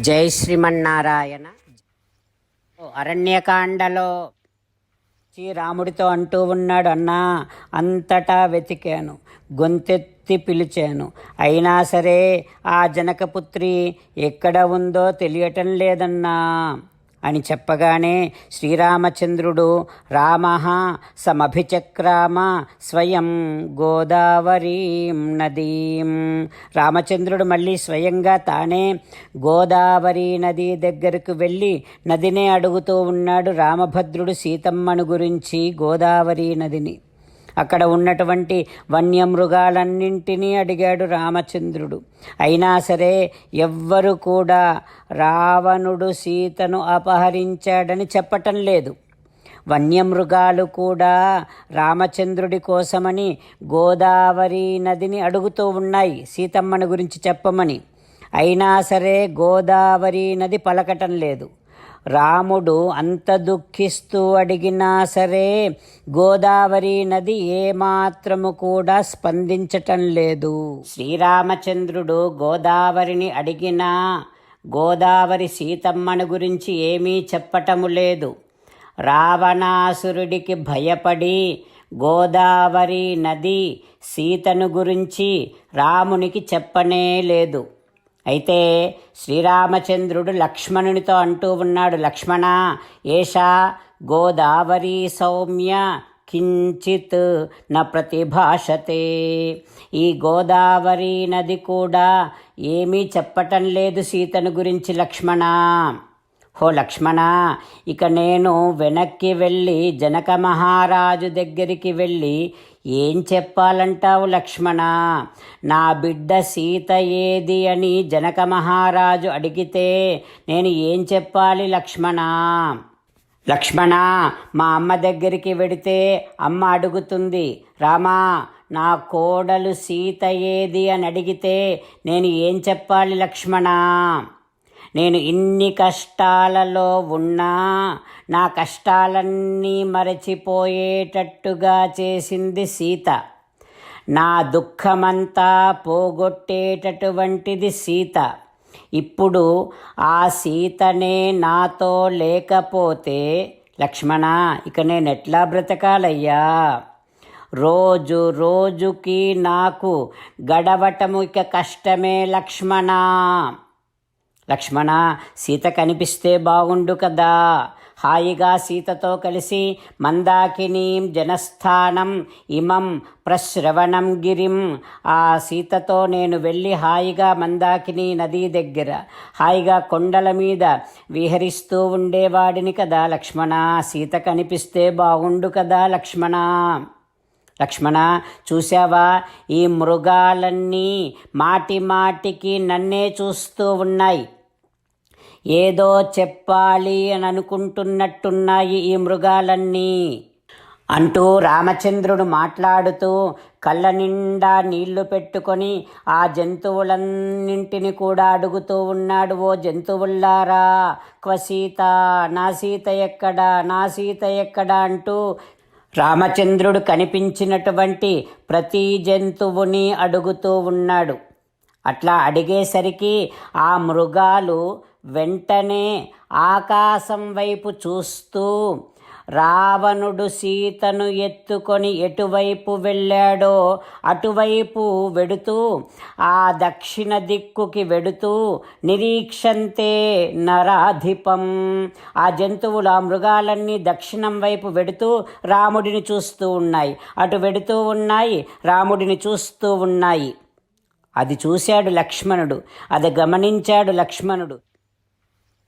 జై శ్రీమన్నారాయణ. అరణ్యకాండలో శ్రీరాముడితో అంటూ ఉన్నాడు అన్నా అంతటా వెతికాను గొంతెత్తి పిలిచాను. అయినా సరే ఆ జనకపుత్రి ఎక్కడ ఉందో తెలియటం లేదన్నా. అని చెప్పగానే శ్రీరామచంద్రుడు రామ సమభిచక్రామ స్వయం గోదావరీం నదీం. రామచంద్రుడు మళ్ళీ స్వయంగా తానే గోదావరి నది దగ్గరకు వెళ్ళి నదినే అడుగుతూ ఉన్నాడు రామభద్రుడు సీతమ్మను గురించి గోదావరి నదిని. అక్కడ ఉన్నటువంటి వన్యమృగాలన్నింటినీ అడిగాడు రామచంద్రుడు. అయినా సరే ఎవ్వరు కూడా రావణుడు సీతను అపహరించాడని చెప్పటం లేదు. వన్యమృగాలు కూడా రామచంద్రుడి కోసమని గోదావరి నదిని అడుగుతూ ఉన్నాయి సీతమ్మని గురించి చెప్పమని. అయినా సరే గోదావరి నది పలకటం లేదు. రాముడు అంత దుఃఖిస్తూ అడిగినా సరే గోదావరి నది ఏమాత్రము కూడా స్పందించటం లేదు. శ్రీరామచంద్రుడు గోదావరిని అడిగినా గోదావరి సీతమ్మను గురించి ఏమీ చెప్పటము లేదు. రావణాసురుడికి భయపడి గోదావరి నది సీతను గురించి రామునికి చెప్పనే లేదు. అయితే శ్రీరామచంద్రుడు లక్ష్మణునితో అంటూ ఉన్నాడు లక్ష్మణ ఏషా గోదావరి సౌమ్య కించిత్ న ప్రతిభాషతే. ఈ గోదావరి నది కూడా ఏమీ చెప్పటం లేదు సీతను గురించి లక్ష్మణ. హో లక్ష్మణ ఇక నేను వెనక్కి వెళ్ళి జనక మహారాజు దగ్గరికి వెళ్ళి ఏం చెప్పాలంటావు లక్ష్మణ? నా బిడ్డ సీత ఏది అని జనక మహారాజు అడిగితే నేను ఏం చెప్పాలి లక్ష్మణ? లక్ష్మణ మా అమ్మ దగ్గరికి వెడితే అమ్మ అడుగుతుంది రామా నా కోడలు సీత ఏది అని అడిగితే నేను ఏం చెప్పాలి లక్ష్మణ? నేను ఇన్ని కష్టాలలో ఉన్నా నా కష్టాలన్నీ మరచిపోయేటట్టుగా చేసింది సీత. నా దుఃఖమంతా పోగొట్టేటటువంటిది సీత. ఇప్పుడు ఆ సీతనే నాతో లేకపోతే లక్ష్మణ ఇక నేను ఎట్లా బ్రతకాలయ్యా? రోజు రోజుకి నాకు గడవటము ఇక కష్టమే లక్ష్మణ. లక్ష్మణ సీత కనిపిస్తే బాగుండు కదా. హాయిగా సీతతో కలిసి మందాకినీం జనస్థానం ఇమం ప్రశ్రవణం గిరిం. ఆ సీతతో నేను వెళ్ళి హాయిగా మందాకిని నదీ దగ్గర హాయిగా కొండల మీద విహరిస్తూ ఉండేవాడిని కదా లక్ష్మణ. సీత కనిపిస్తే బాగుండు కదా లక్ష్మణ. లక్ష్మణ చూశావా? ఈ మృగాలన్నీ మాటి మాటికి నన్నే చూస్తూ ఉన్నాయి. ఏదో చెప్పాలి అని అనుకుంటున్నట్టున్నాయి ఈ మృగాలన్నీ. అంటూ రామచంద్రుడు మాట్లాడుతూ కళ్ళ నిండా నీళ్ళు పెట్టుకొని ఆ జంతువులన్నింటిని కూడా అడుగుతూ ఉన్నాడు. ఓ జంతువుల్లారా క్వసీత నా సీత ఎక్కడా నా సీత ఎక్కడా అంటూ రామచంద్రుడు కనిపించినటువంటి ప్రతి జంతువుని అడుగుతూ ఉన్నాడు. అట్లా అడిగేసరికి ఆ మృగాలు వెంటనే ఆకాశం వైపు చూస్తూ రావణుడు సీతను ఎత్తుకొని ఎటువైపు వెళ్ళాడో అటువైపు వెడుతూ ఆ దక్షిణ దిక్కుకి వెడుతూ నిరీక్షంతే నరాధిపం. ఆ జంతువులు ఆ మృగాలన్నీ దక్షిణం వైపు వెడుతూ రాముడిని చూస్తూ ఉన్నాయి. అటు వెడుతూ ఉన్నాయి రాముడిని చూస్తూ ఉన్నాయి. అది చూశాడు లక్ష్మణుడు. అది గమనించాడు లక్ష్మణుడు.